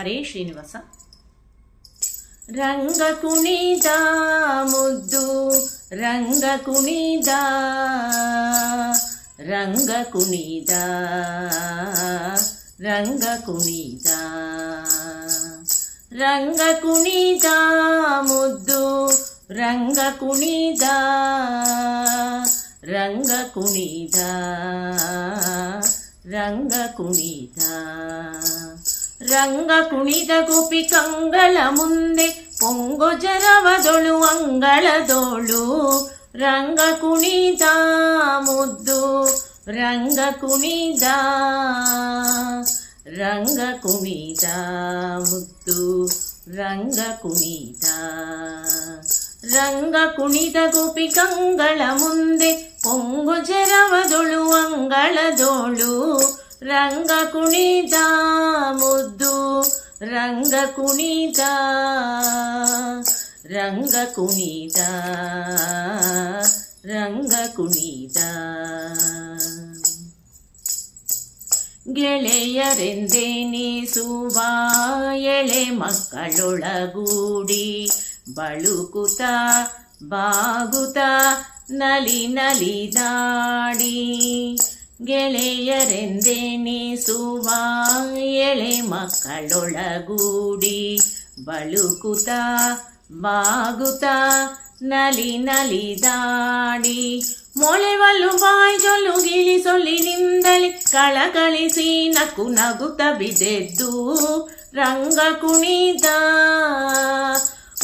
హరే శ్రీనివాస. రంగకునిదా ముద్దు రంగకునిదా రంగకునిదా రంగకునిదా రంగకునిదా ముద్దు రంగకునిదా రంగకునిదా రంగకునిదా. ರಂಗ ಕುಣಿದ ರಂಗ ಕುಣಿದ ರಂಗ ಕುಣಿದ ರಂಗ ಕುಣಿದ ಗೋಪಿ ಕಂಗಳ ಮುಂದೆ ಪೊಂಗೊ ಜರವದೊಳು ಅಂಗಳದೋಳು ರಂಗ ಕುಣಿದ ಮುದ್ದು ರಂಗ ಕುಣಿದ ರಂಗ ಕುಣಿದ ಮುದ್ದು ರಂಗ ಕುಣಿದ ರಂಗ ಕುಣಿದ ಗೋಪಿ ಕಂಗಳ ಮುಂದೆ ಪೊಂಗು ಜರವದೊಳು ಅಂಗಳದೋಳು ರಂಗ ಕುಣಿದ ಮುದ್ದು, ರಂಗ ಕುಣಿದ ರಂಗ ಕುಣಿದ ರಂಗ ಕುಣಿದ ಗೆಳೆಯರೆಂದೆನಿಸುವ ಎಳೆ ಮಕ್ಕಳೊಳಗೂಡಿ, ಬಳುಕುತ, ಬಾಗುತ, ನಲಿ ನಲಿದಾಡಿ ಗೆಳೆಯರೆಂದೆನಿಸುವ ಎಳೆ ಮಕ್ಕಳೊಳಗೂಡಿ ಬಳುಕುತ ಬಾಗುತ ನಲಿ ನಲಿದಾಡಿ ಮೊಳೆವಲ್ಲು ಬಾಯ್ ಜೊಲ್ಲು ಗಿಳಿ ಸೊಲ್ಲಿ ನಿಂದಲಿ ಕಳಕಳಿಸಿ ನಕ್ಕು ನಗುತ್ತ ಬಿದ್ದೆದ್ದು ರಂಗ ಕುಣಿದ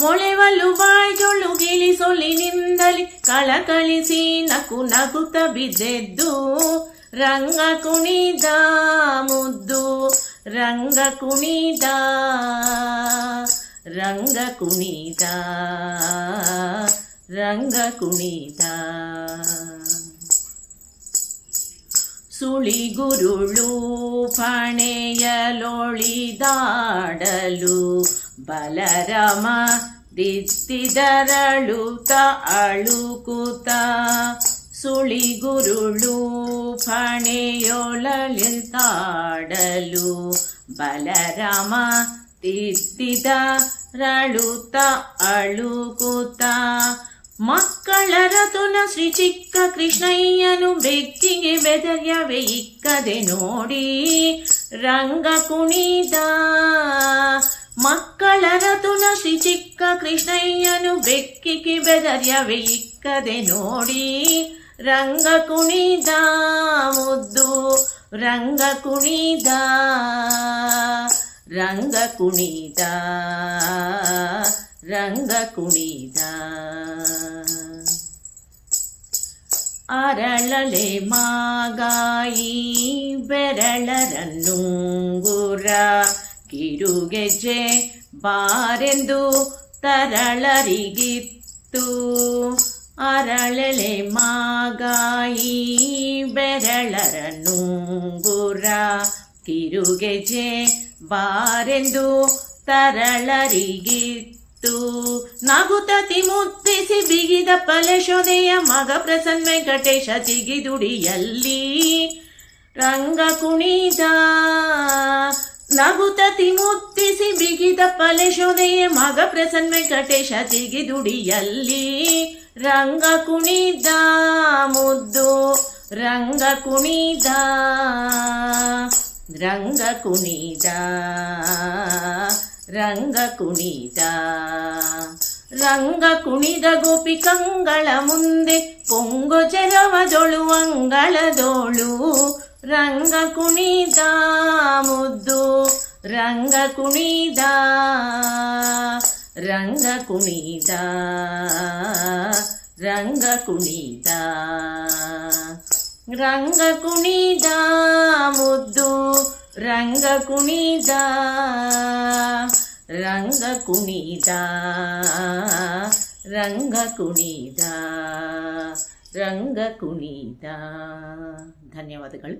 ಮೊಳೆವಲ್ಲು ಬಾಯ್ ಜೊಳ್ಳು ಗಿಳಿ ಸೊಲ್ಲಿ ನಿಂದಲಿ ಕಳಕಳಿಸಿ ನಕ್ಕು ನಗುತ್ತ ಬಿದ್ದೆದ್ದು ರಂಗ ಕುಣಿದ ಮುದ್ದು ರಂಗ ಕುಣಿದ ರಂಗ ಕುಣಿದ ರಂಗ ಕುಣಿದ. ಸುಳಿಗುರುಳು ಫಣೆಯಲೊಳಿದಾಡಲು ಬಲರಮ ದಿತ್ತಿದರಳುತ ಅಳುಕುತ. ಸುಳಿಗುರುಳು ಫಣೆಯೊಳಲಿದಾಡಲು ಬಲರಾಮ ತಿದ್ದಿದ ರಳುತ ಅಳುಕುತ. ಮಕ್ಕಳ ರಥುನ ಶ್ರೀ ಚಿಕ್ಕ ಕೃಷ್ಣಯ್ಯನು ಬೆಕ್ಕಿಗೆ ಬೆದರ್ಯವೇ ಇಕ್ಕದೆ ನೋಡಿ ರಂಗ ಕುಣಿದ. ಮಕ್ಕಳ ರಥುನ ಶ್ರೀ ಚಿಕ್ಕ ಕೃಷ್ಣಯ್ಯನು ಬೆಕ್ಕಿಗೆ ಬೆದರ್ಯವೇ ಇಕ್ಕದೆ ನೋಡಿ ರಂಗ ಕುಣಿದ ಮುದ್ದು, ರಂಗ ಕುಣಿದ ರಂಗ ಕುಣಿದ ರಂಗ ಕುಣಿದ. ಅರಳಲೆ ಮಾಗಾಯಿ ಬೆರಳರನ್ನುಂಗುರ ಕಿರುಗೆಜ್ಜೆ ಬಾರೆಂದು ತರಳರಿಗಿತ್ತು. ಅರಳಲೆ ಮಾಗಾಯಿ ಬೆರಳರನ್ನುಂಗುರ ತಿರುಗೆಜೆ ಬಾರೆಂದು ತರಳರಿಗಿತ್ತು. ನಗುತತಿ ಮುತ್ತಿಸಿ ಬಿಗಿದ ಪಲಶೋನೆಯ ಮಗ ಪ್ರಸನ್ನ ವೆಂಕಟೇಶ ತಿಗಿದುಡಿಯಲ್ಲಿ ರಂಗ ಕುಣಿದ. ನಗುತತಿ ಮುತ್ತಿಸಿ ಬಿಗಿದ ಪಲಶೋದೆಯ ಮಗ ಪ್ರಸನ್ನ ವೆಂಕಟೇಶ ತಿಗಿದುಡಿಯಲ್ಲಿ ರಂಗ ಕುಣಿದ ಮುದ್ದು ರಂಗ ಕುಣಿದ ರಂಗ ಕುಣಿದ ರಂಗ ಕುಣಿದ ರಂಗ ಕುಣಿದ ಗೋಪಿ ಕಂಗಳ ಮುಂದೆ ಪೊಂಗೊ ಜರವದೊಳು ಅಂಗಳದೋಳು ರಂಗ ಕುಣಿದ ಮುದ್ದು ರಂಗ ಕುಣಿದ ರಂಗ ಕುಣಿದ ರಂಗ ಕುಣಿದ ರಂಗ ಕುಣಿದ ಮುದ್ದು ರಂಗ ಕುಣಿದ ರಂಗ ಕುಣಿದ ರಂಗ ಕುಣಿದ ರಂಗ ಕುಣಿದ ಧನ್ಯವಾದಗಳು